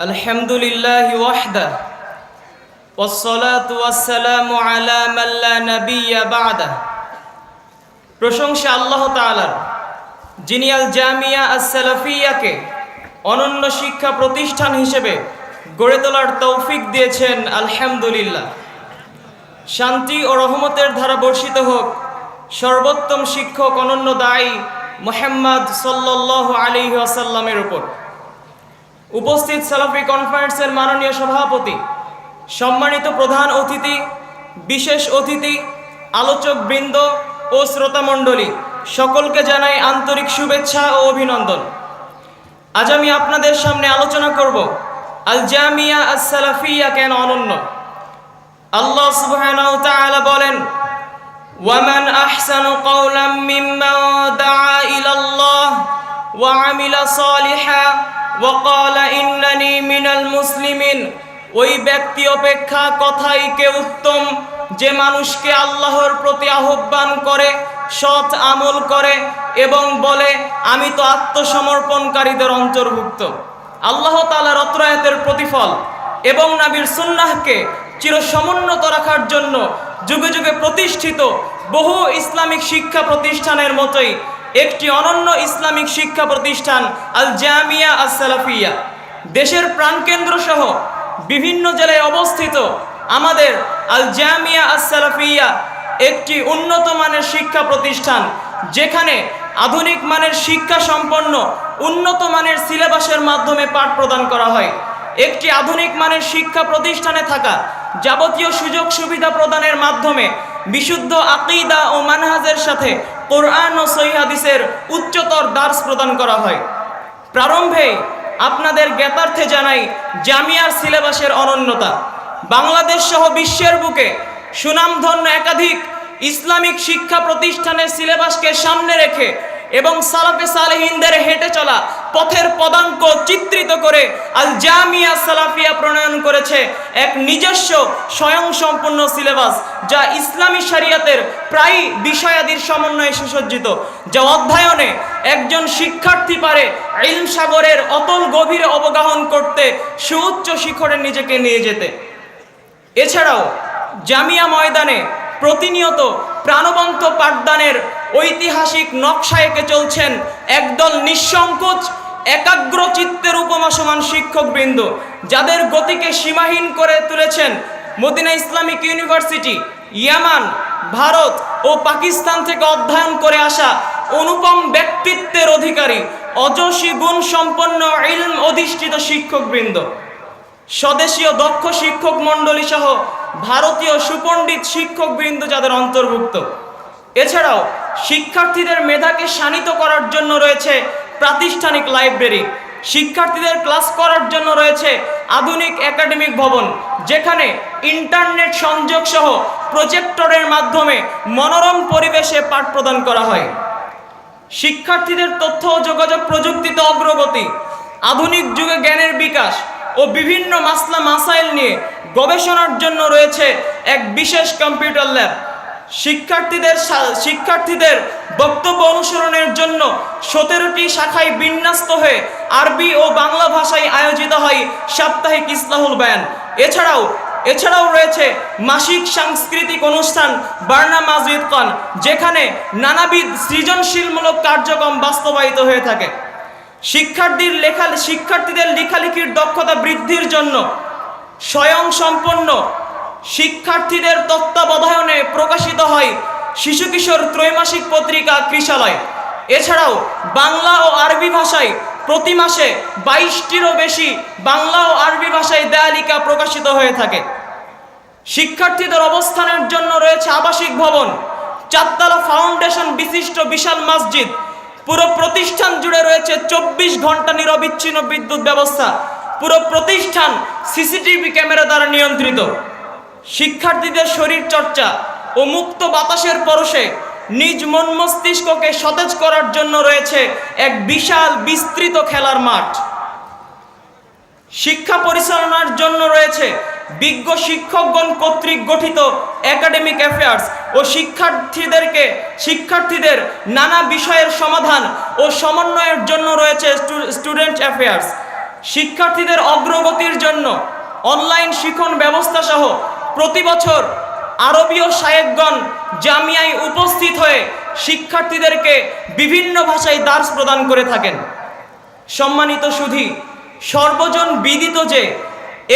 الحمد لله وحده والصلاة والسلام على من لا نبي بعده প্রশংসা আল্লাহ তাআলার যিনি আল জামিয়া আস সালাফিয়াকে অনন্য শিক্ষা প্রতিষ্ঠান হিসেবে গড়ে তোলার তৌফিক দিয়েছেন আলহামদুলিল্লাহ শান্তি ও রহমতের ধারা বর্ষিত হোক সর্বোত্তম শিক্ষক অনন্য দায়ী মোহাম্মদ সাল্লাহ আলী আসাল্লামের উপর উপস্থিত সালাফি কনফারেন্সের মাননীয় সভাপতি, সম্মানিত প্রধান অতিথি, বিশেষ অতিথি, আলোচক বৃন্দ ও শ্রোতামণ্ডলী, সকলকে জানাই আন্তরিক শুভেচ্ছা ও অভিনন্দন। আজ আমি আপনাদের সামনে আলোচনা করব, আল জামিয়া আস সালাফিয়া কেন অনন্য? আল্লাহ সুবহানাহু বলেন ওয়ামান আহসানু ওয়া ক্বালা ইন্নানি মিনাল মুসলিমিন ওই ব্যক্তি অপেক্ষা কথাই কে উত্তম, যে মানুষকে আল্লাহর প্রতি আহ্বান করে, সৎ আমল করে এবং বলে, আমি তো আত্মসমর্পণকারীদের অন্তর্ভুক্ত। আল্লাহ তাআলার অত্রায়াতের প্রতিফল এবং নাবির সুন্নাহকে চিরসমুন্নত রাখার জন্য যুগে যুগে প্রতিষ্ঠিত বহু ইসলামিক শিক্ষা প্রতিষ্ঠানের মতোই একটি অনন্য ইসলামিক শিক্ষা প্রতিষ্ঠান আল জামিয়া আস সালাফিয়া দেশের প্রাণকেন্দ্র সহ বিভিন্ন জেলায় অবস্থিত আমাদের আল জামিয়া আস সালাফিয়া একটি উন্নত মানের শিক্ষা প্রতিষ্ঠান, যেখানে আধুনিক মানের শিক্ষা সম্পন্ন উন্নত মানের সিলেবাসের মাধ্যমে পাঠ প্রদান করা হয়। একটি আধুনিক মানের শিক্ষা প্রতিষ্ঠানে থাকা যাবতীয় সুযোগ সুবিধা প্রদানের মাধ্যমে বিশুদ্ধ আকিদা ও মানহাজের সাথে কোরআন ও সহিহাদিসের উচ্চতর দার্স প্রদান করা হয়। প্রারম্ভে আপনাদের জ্ঞাতার্থে জানাই জামিয়ার সিলেবাসের অনন্যতা। বাংলাদেশ সহ বিশ্বের বুকে সুনামধন্য একাধিক ইসলামিক শিক্ষা প্রতিষ্ঠানের সিলেবাসকে সামনে রেখে এবং সালাফে সালেহিনদের হেঁটে চলা, পথের পদাঙ্ক চিত্রিত করে আল জামিয়া সালাফিয়া প্রণয়ন করেছে এক নিজস্ব স্বয়ংসম্পূর্ণ সিলেবাস, যা ইসলামী শরিয়াতের প্রায় বিষয়াদির সমন্বয়ে সুসজ্জিত, যা অধ্যয়নে একজন শিক্ষার্থী পারে ইলম সাগরের অতল গভীরে অবগাহন করতে সুউচ্চ শিখরে নিজেকে নিয়ে যেতে। এছাড়াও জামিয়া ময়দানে প্রতিনিয়ত প্রাণবন্ত পাঠদানের ঐতিহাসিক নকশা এঁকে চলছেন একদল নিঃসংকোচ একাগ্র চিত্তের উপমা সমান শিক্ষকবৃন্দ, যাদের গতিকে সীমাহীন করে তুলেছেন মদিনা ইসলামিক ইউনিভার্সিটি, ইয়ামান, ভারত ও পাকিস্তান থেকে অধ্যয়ন করে আসা অনুপম ব্যক্তিত্বের অধিকারী অজস্বী গুণ সম্পন্ন ইলম অধিষ্ঠিত শিক্ষকবৃন্দ। স্বদেশীয় দক্ষ শিক্ষক মণ্ডলী সহ ভারতীয় সুপণ্ডিত শিক্ষকবৃন্দ যাদের অন্তর্ভুক্ত। এছাড়াও শিক্ষার্থীদের মেধাকে শানিত করার জন্য রয়েছে প্রাতিষ্ঠানিক লাইব্রেরি। শিক্ষার্থীদের ক্লাস করার জন্য রয়েছে আধুনিক একাডেমিক ভবন, যেখানে ইন্টারনেট সংযোগ সহ প্রজেক্টরের মাধ্যমে মনোরম পরিবেশে পাঠ প্রদান করা হয়। শিক্ষার্থীদের তথ্য ও যোগাযোগ প্রযুক্তিতে অগ্রগতি, আধুনিক যুগে জ্ঞানের বিকাশ ও বিভিন্ন মাসলা মাসাইল নিয়ে গবেষণার জন্য রয়েছে এক বিশেষ কম্পিউটার ল্যাব। শিক্ষার্থীদের শিক্ষার্থীদের বক্তব্য অনুসরণের জন্য সতেরোটি শাখায় বিন্যস্ত হয়ে আরবি ও বাংলা ভাষায় আয়োজিত হয় সাপ্তাহিক ইসলাহুল বয়ান। এছাড়াও এছাড়াও রয়েছে মাসিক সাংস্কৃতিক অনুষ্ঠান বার্না মাজুদ কন যেখানে নানাবিধ সৃজনশীলমূলক কার্যক্রম বাস্তবায়িত হয়ে থাকে। শিক্ষার্থীর লেখা, শিক্ষার্থীদের লেখালেখির দক্ষতা বৃদ্ধির জন্য স্বয়ং সম্পন্ন শিক্ষার্থীদের তত্ত্বাবধায়নে প্রকাশিত হয় শিশু কিশোর ত্রৈমাসিক পত্রিকা কৃষালয় এছাড়াও বাংলা ও আরবি ভাষায় প্রতি মাসে বাইশটিরও বেশি বাংলা ও আরবি ভাষায় দেয়ালিকা প্রকাশিত হয়ে থাকে। শিক্ষার্থীদের অবস্থানের জন্য রয়েছে আবাসিক ভবন, চারতলা ফাউন্ডেশন বিশিষ্ট বিশাল মসজিদ পুরো প্রতিষ্ঠান জুড়ে রয়েছে চব্বিশ ঘণ্টা নিরবিচ্ছিন্ন বিদ্যুৎ ব্যবস্থা। পুরো প্রতিষ্ঠান সিসিটিভি ক্যামেরা দ্বারা নিয়ন্ত্রিত। শিক্ষার্থীদের শরীর চর্চা ও মুক্ত বাতাসের পরশে নিজ মন মস্তিষ্ককে সতেজ করার জন্য রয়েছে এক বিশাল বিস্তৃত খেলার মাঠ। শিক্ষা পরিচালনার জন্য রয়েছে বিজ্ঞ শিক্ষকগণ কর্তৃক গঠিত একাডেমিক অ্যাফেয়ার্স। ও শিক্ষার্থীদেরকে, শিক্ষার্থীদের নানা বিষয়ের সমাধান ও সমন্বয়ের জন্য রয়েছে স্টুডেন্ট অ্যাফেয়ার্স শিক্ষার্থীদের অগ্রগতির জন্য অনলাইন শিক্ষণ ব্যবস্থা সহ প্রতি বছর আরবীয় সাহেবগণ জামিয়ায় উপস্থিত হয়ে শিক্ষার্থীদেরকে বিভিন্ন ভাষায় দার্স প্রদান করে থাকেন। সম্মানিত সুধী, সর্বজন বিদিত যে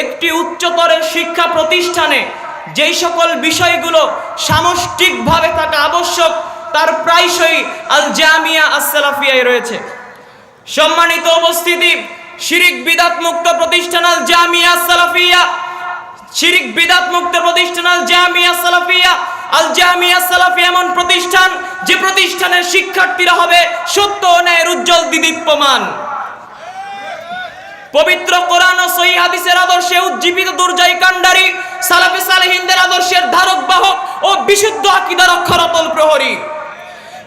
একটি উচ্চতরের শিক্ষা প্রতিষ্ঠানে যেই সকল বিষয়গুলো সামষ্টিকভাবে থাকা আবশ্যক, তার প্রায়শই আল জামিয়া আসসালাফিয়ায় রয়েছে। সম্মানিত উপস্থিতি, শিরিক বিদাত মুক্ত প্রতিষ্ঠান আল জামিয়া সালাফিয়া শিরিক বিদাত মুক্ত প্রতিষ্ঠান আল জামিয়া সালাফিয়া আল জামিয়া সালাফি এমন প্রতিষ্ঠান যে প্রতিষ্ঠানের শিক্ষার্থীরা হবে সত্য ও ন্যায়ের উজ্জ্বল দিদীপ্যমান। পবিত্র কোরআন ও সহি হাদিসের আদর্শে উজ্জীবিত দুর্জয় কাণ্ডারি সালাফি সালেহিনদের আদর্শের ধারক বাহক ও বিশুদ্ধ আকিদার অক্ষরতল প্রহরী।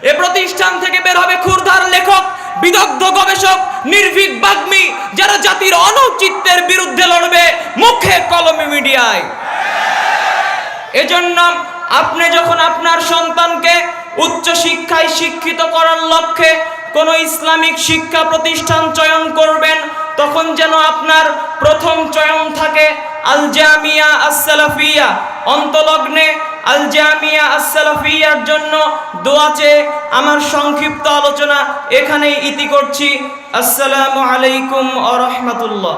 এ প্রতিষ্ঠান থেকে বের হবে ক্ষুরধার লেখক, বিদগ্ধ গবেষক, নির্ভীক বাগ্মী, যারা জাতির অনৌচিত্যের বিরুদ্ধে লড়বে মুখে কলমে মিডিয়ায়। এজন্য আপনি যখন আপনার সন্তানকে উচ্চ শিক্ষায় শিক্ষিত করার লক্ষ্যে কোনো ইসলামিক শিক্ষা প্রতিষ্ঠান চয়ন করবেন তখন যেন আপনার প্রথম চয়ন থাকে আল জামিয়া আসসালাফিয়া। অন্তলগ্নে আল জামিয়া আসসালাফিয়ার জন্য দোয়া চেয়ে আমার সংক্ষিপ্ত আলোচনা এখানেই ইতি করছি। আসসালামু আলাইকুম আ রহমতুল্লাহ।